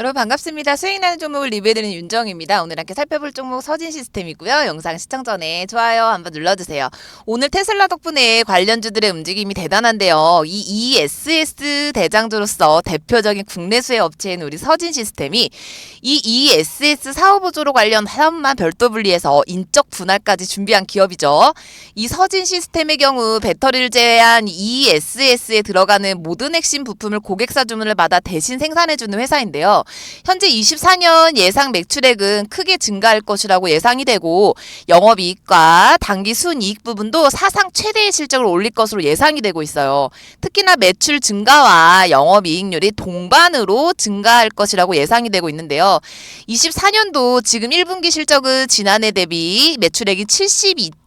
여러분 반갑습니다. 수익나는 종목을 리뷰해드리는 윤정입니다. 오늘 함께 살펴볼 종목 서진 시스템이고요. 영상 시청 전에 좋아요 한번 눌러주세요. 오늘 테슬라 덕분에 관련주들의 움직임이 대단한데요. 이 ESS 대장주로서 대표적인 국내수의 업체인 우리 서진 시스템이 이 ESS 사업보조로 관련 사업만 별도 분리해서 인적 분할까지 준비한 기업이죠. 이 서진 시스템의 경우 배터리를 제외한 ESS에 들어가는 모든 핵심 부품을 고객사 주문을 받아 대신 생산해주는 회사인데요. 현재 24년 예상 매출액은 크게 증가할 것이라고 예상이 되고 영업이익과 당기 순이익 부분도 사상 최대의 실적을 올릴 것으로 예상이 되고 있어요. 특히나 매출 증가와 영업이익률이 동반으로 증가할 것이라고 예상이 되고 있는데요. 24년도 지금 1분기 실적은 지난해 대비 매출액이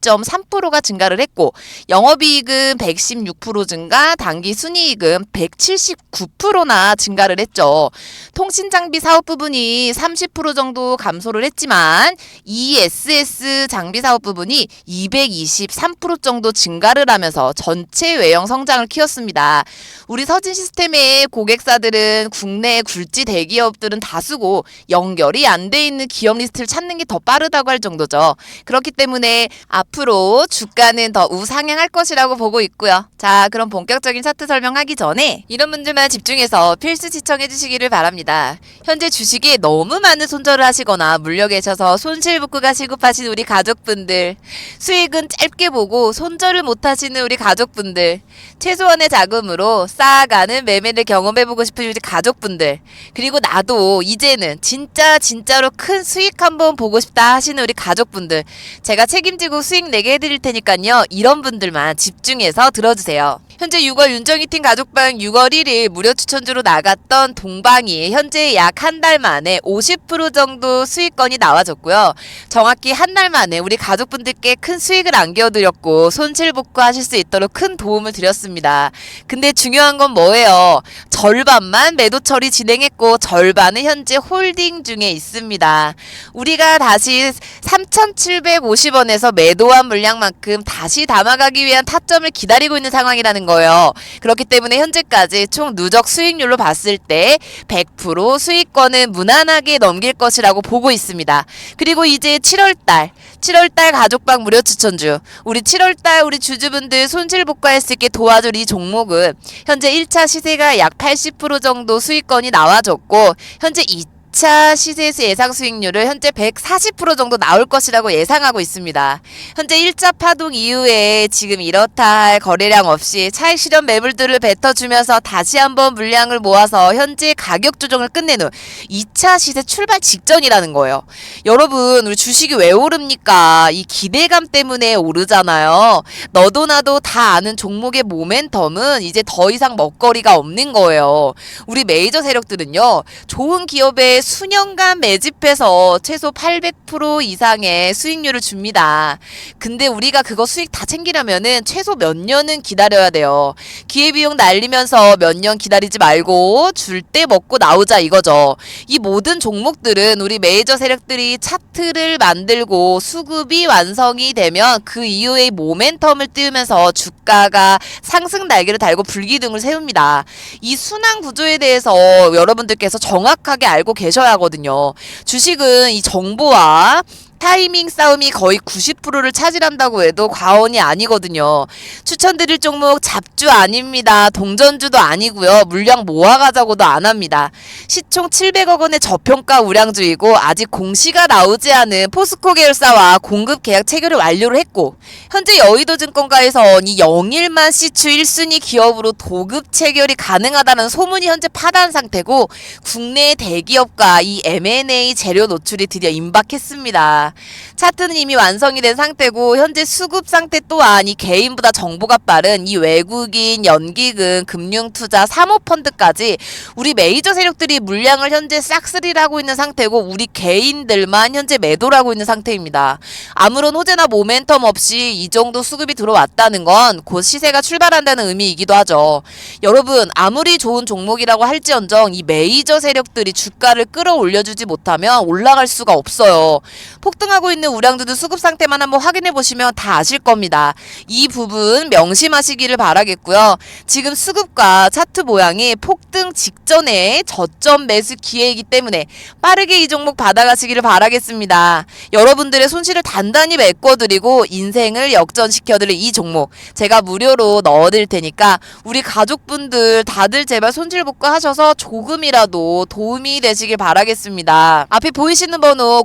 72.3%가 증가를 했고 영업이익은 116% 증가, 당기 순이익은 179%나 증가를 했죠. 통신 장비 사업 부분이 30% 정도 감소를 했지만 ESS 장비 사업 부분이 223% 정도 증가를 하면서 전체 외형 성장을 키웠습니다. 우리 서진 시스템의 고객사들은 국내 굴지 대기업들은 다수고 연결이 안 돼 있는 기업 리스트를 찾는 게 더 빠르다고 할 정도죠. 그렇기 때문에 앞 으로 주가는 더 우상향할 것이라고 보고 있고요. 자, 그럼 본격적인 차트 설명하기 전에 이런 분들만 집중해서 필수 시청해 주시기를 바랍니다. 현재 주식에 너무 많은 손절을 하시거나 물려 계셔서 손실 복구가 시급하신 우리 가족분들, 수익은 짧게 보고 손절을 못 하시는 우리 가족분들, 최소한의 자금으로 쌓아가는 매매를 경험해 보고 싶은 우리 가족분들, 그리고 나도 이제는 진짜 진짜로 큰 수익 한번 보고 싶다 하시는 우리 가족분들, 제가 책임지고 수익 내게 해드릴 테니까요. 이런 분들만 집중해서 들어주세요. 현재 6월 윤정희 팀 가족방 6월 1일 무료 추천주로 나갔던 동방이 현재 약 한 달 만에 50% 정도 수익권이 나와줬고요. 정확히 한 달 만에 우리 가족분들께 큰 수익을 안겨드렸고 손실 복구하실 수 있도록 큰 도움을 드렸습니다. 근데 중요한 건 뭐예요? 절반만 매도 처리 진행했고 절반은 현재 홀딩 중에 있습니다. 우리가 다시 3,750원에서 매도한 물량만큼 다시 담아가기 위한 타점을 기다리고 있는 상황이라는 거 예요. 그렇기 때문에 현재까지 총 누적 수익률로 봤을 때 100% 수익권은 무난하게 넘길 것이라고 보고 있습니다. 그리고 이제 7월달, 7월달 가족방 무료 추천주. 우리 7월달 우리 주주분들 손실 복구할 수 있게 도와줄 이 종목은 현재 1차 시세가 약 80% 정도 수익권이 나와줬고 현재 2 차 시세에서 예상 수익률을 현재 140% 정도 나올 것이라고 예상하고 있습니다. 현재 1차 파동 이후에 지금 이렇다 할 거래량 없이 차익 실현 매물들을 뱉어주면서 다시 한번 물량을 모아서 현재 가격 조정을 끝낸 후 2차 시세 출발 직전이라는 거예요. 여러분 우리 주식이 왜 오릅니까? 이 기대감 때문에 오르잖아요. 너도 나도 다 아는 종목의 모멘텀은 이제 더 이상 먹거리가 없는 거예요. 우리 메이저 세력들은요. 좋은 기업에 수년간 매집해서 최소 800% 이상의 수익률을 줍니다. 근데 우리가 그거 수익 다 챙기려면은 최소 몇 년은 기다려야 돼요. 기회비용 날리면서 몇 년 기다리지 말고 줄 때 먹고 나오자 이거죠. 이 모든 종목들은 우리 메이저 세력들이 차트를 만들고 수급이 완성이 되면 그 이후에 모멘텀을 띄우면서 주가가 상승 날개를 달고 불기둥을 세웁니다. 이 순환 구조에 대해서 여러분들께서 정확하게 알고 계 셔야 하거든요. 주식은 이 정보와 타이밍 싸움이 거의 90%를 차지한다고 해도 과언이 아니거든요. 추천드릴 종목 잡주 아닙니다. 동전주도 아니고요. 물량 모아가자고도 안 합니다. 시총 700억 원의 저평가 우량주이고 아직 공시가 나오지 않은 포스코 계열사와 공급 계약 체결을 완료를 했고 현재 여의도 증권가에선 이 영일만 시추 1순위 기업으로 도급 체결이 가능하다는 소문이 현재 파단 상태고 국내 대기업과 이 M&A 재료 노출이 드디어 임박했습니다. 차트는 이미 완성이 된 상태고 현재 수급 상태 또한 이 개인보다 정보가 빠른 이 외국인, 연기금, 금융투자, 사모펀드까지 우리 메이저 세력들이 물량을 현재 싹쓸이를 하고 있는 상태고 우리 개인들만 현재 매도를 하고 있는 상태입니다. 아무런 호재나 모멘텀 없이 이 정도 수급이 들어왔다는 건 곧 시세가 출발한다는 의미이기도 하죠. 여러분 아무리 좋은 종목이라고 할지언정 이 메이저 세력들이 주가를 끌어올려주지 못하면 올라갈 수가 없어요. 폭등 폭등하고 있는 우량주들 수급 상태만 한번 확인해 보시면 다 아실 겁니다. 이 부분 명심하시기를 바라겠고요. 지금 수급과 차트 모양이 폭등 직전에 저점 매수 기회이기 때문에 빠르게 이 종목 받아가시기를 바라겠습니다. 여러분들의 손실을 단단히 메꿔드리고 인생을 역전시켜드릴 이 종목 제가 무료로 넣어드릴 테니까 우리 가족분들 다들 제발 손실 복구하셔서 조금이라도 도움이 되시길 바라겠습니다. 앞에 보이시는 번호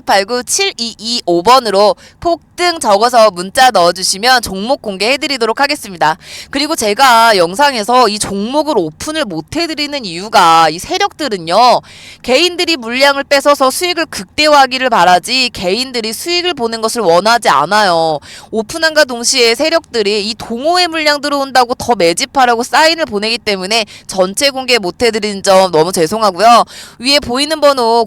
010-8189-7225번으로 폭등 적어서 문자 넣어주시면 종목 공개해드리도록 하겠습니다. 그리고 제가 영상에서 이 종목을 오픈을 못 해드리는 이유가 이 세력들은요 개인들이 물량을 뺏어서 수익을 극대화하기를 바라지 개인들이 수익을 보는 것을 원하지 않아요. 오픈한과 동시에 세력들이 이 동호회 물량 들어온다고 더 매집하라고 사인을 보내기 때문에 전체 공개 못 해드리는 점 너무 죄송하고요. 위에 보이는 번호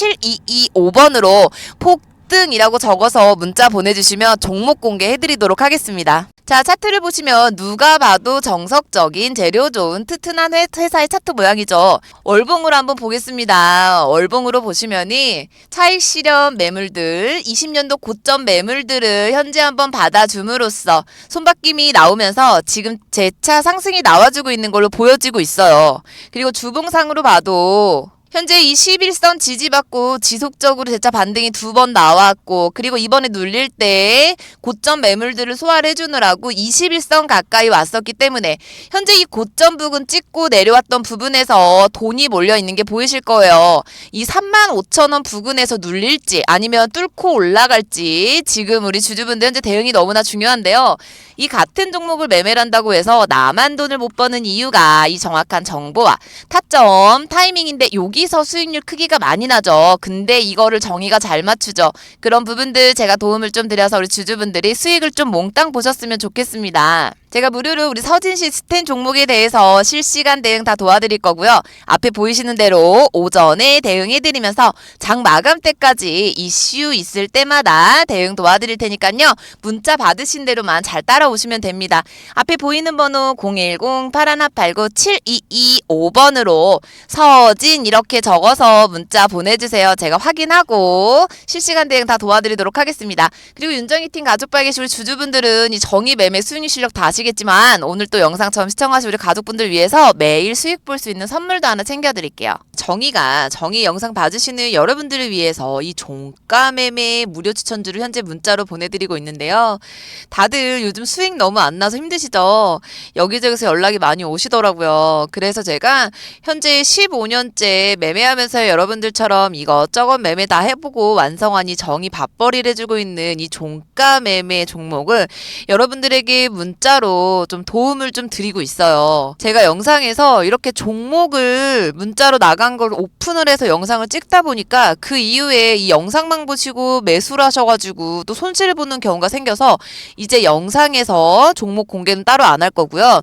010-8189-7225번으로 폭 등이라고 적어서 문자 보내주시면 종목 공개해드리도록 하겠습니다. 자, 차트를 보시면 누가 봐도 정석적인 재료 좋은 튼튼한 회- 회사의 차트 모양이죠. 월봉으로 한번 보겠습니다. 월봉으로 보시면이 차익 실현 매물들, 20년도 고점 매물들을 현재 한번 받아줌으로써 손바뀜이 나오면서 지금 재차 상승이 나와주고 있는 걸로 보여지고 있어요. 그리고 주봉상으로 봐도 현재 이 11선 지지받고 지속적으로 재차 반등이 두 번 나왔고 그리고 이번에 눌릴 때 고점 매물들을 소화를 해주느라고 21선 가까이 왔었기 때문에 현재 이 고점 부근 찍고 내려왔던 부분에서 돈이 몰려 있는 게 보이실 거예요. 이 3만 5천 원 부근에서 눌릴지 아니면 뚫고 올라갈지 지금 우리 주주분들 현재 대응이 너무나 중요한데요. 이 같은 종목을 매매를 한다고 해서 나만 돈을 못 버는 이유가 이 정확한 정보와 타점 타이밍인데 여기 서 수익률 크기가 많이 나죠. 근데 이거를 정의가 잘 맞추죠. 그런 부분들 제가 도움을 좀 드려서 우리 주주분들이 수익을 좀 몽땅 보셨으면 좋겠습니다. 제가 무료로 우리 서진시 스탠 종목에 대해서 실시간 대응 다 도와드릴 거고요. 앞에 보이시는 대로 오전에 대응해드리면서 장 마감 때까지 이슈 있을 때마다 대응 도와드릴 테니까요. 문자 받으신 대로만 잘 따라오시면 됩니다. 앞에 보이는 번호 010-8189-7225번으로 서진 이렇게 적어서 문자 보내주세요. 제가 확인하고 실시간 대응 다 도와드리도록 하겠습니다. 그리고 윤정희 팀 가족발 계신 우리 주주분들은 이 정의 매매 수익 실력 다 아시겠지만 오늘 또 영상처럼 시청하신 우리 가족분들 위해서 매일 수익 볼 수 있는 선물도 하나 챙겨드릴게요. 정의가 정의 영상 봐주시는 여러분들을 위해서 이 종가 매매 무료 추천주를 현재 문자로 보내드리고 있는데요. 다들 요즘 수익 너무 안 나서 힘드시죠? 여기저기서 연락이 많이 오시더라고요. 그래서 제가 현재 15년째 매매하면서 여러분들처럼 이것저것 매매 다 해보고 완성한 이 정의 밥벌이를 해주고 있는 이 종가 매매 종목을 여러분들에게 문자로 좀 도움을 좀 드리고 있어요. 제가 영상에서 이렇게 종목을 문자로 나간 걸 오픈을 해서 영상을 찍다 보니까 그 이후에 이 영상만 보시고 매수를 하셔가지고 또 손실을 보는 경우가 생겨서 이제 영상에서 종목 공개는 따로 안 할 거고요.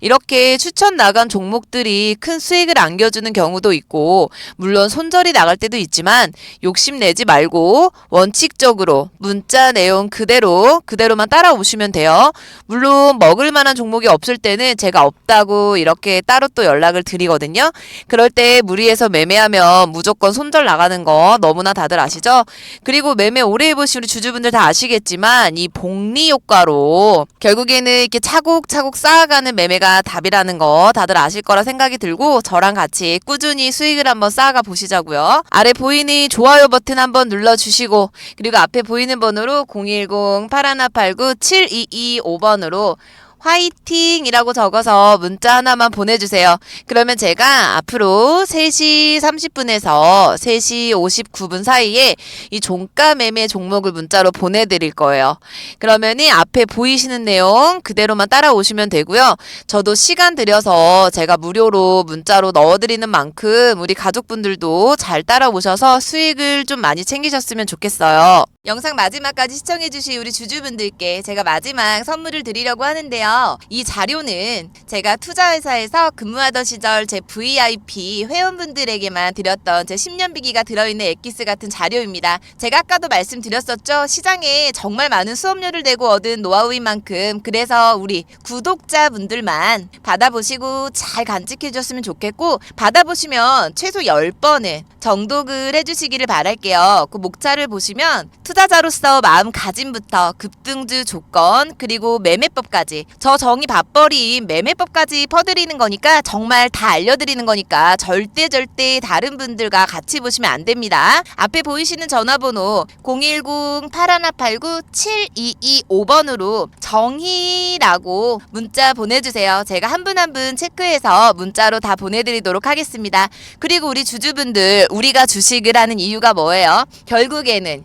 이렇게 추천 나간 종목들이 큰 수익을 안겨주는 경우도 있고, 물론 손절이 나갈 때도 있지만, 욕심내지 말고, 원칙적으로 문자 내용 그대로, 그대로만 따라오시면 돼요. 물론, 먹을 만한 종목이 없을 때는 제가 없다고 이렇게 따로 또 연락을 드리거든요. 그럴 때 무리해서 매매하면 무조건 손절 나가는 거 너무나 다들 아시죠? 그리고 매매 오래 우리 주주분들 다 아시겠지만, 이 복리 효과로 결국에는 이렇게 차곡차곡 쌓아가는 매매가 답이라는 거 다들 아실 거라 생각이 들고 저랑 같이 꾸준히 수익을 한번 쌓아가 보시자고요. 아래 보이는 좋아요 버튼 한번 눌러주시고 그리고 앞에 보이는 번호로 010-8189-7225번으로 화이팅 이라고 적어서 문자 하나만 보내주세요. 그러면 제가 앞으로 3시 30분에서 3시 59분 사이에 이 종가 매매 종목을 문자로 보내드릴 거예요. 그러면은 앞에 보이시는 내용 그대로만 따라오시면 되고요. 저도 시간 들여서 제가 무료로 문자로 넣어드리는 만큼 우리 가족분들도 잘 따라오셔서 수익을 좀 많이 챙기셨으면 좋겠어요. 영상 마지막까지 시청해주신 우리 주주분들께 제가 마지막 선물을 드리려고 하는데요. 이 자료는 제가 투자회사에서 근무하던 시절 제 VIP 회원분들에게만 드렸던 제 10년 비기가 들어있는 엑기스 같은 자료입니다. 제가 아까도 말씀드렸었죠. 시장에 정말 많은 수업료를 내고 얻은 노하우인 만큼 그래서 우리 구독자분들만 받아보시고 잘 간직해 주셨으면 좋겠고 받아보시면 최소 10번은 정독을 해주시기를 바랄게요. 그 목차를 보시면 투자자로서 마음가짐부터 급등주 조건 그리고 매매법까지 저 정이 밥벌이인 매매법까지 퍼드리는 거니까 정말 다 알려드리는 거니까 절대 절대 다른 분들과 같이 보시면 안 됩니다. 앞에 보이시는 전화번호 010-8189-7225번으로 정희라고 문자 보내주세요. 제가 한 분 한분 체크해서 문자로 다 보내드리도록 하겠습니다. 그리고 우리 주주분들 우리가 주식을 하는 이유가 뭐예요? 결국에는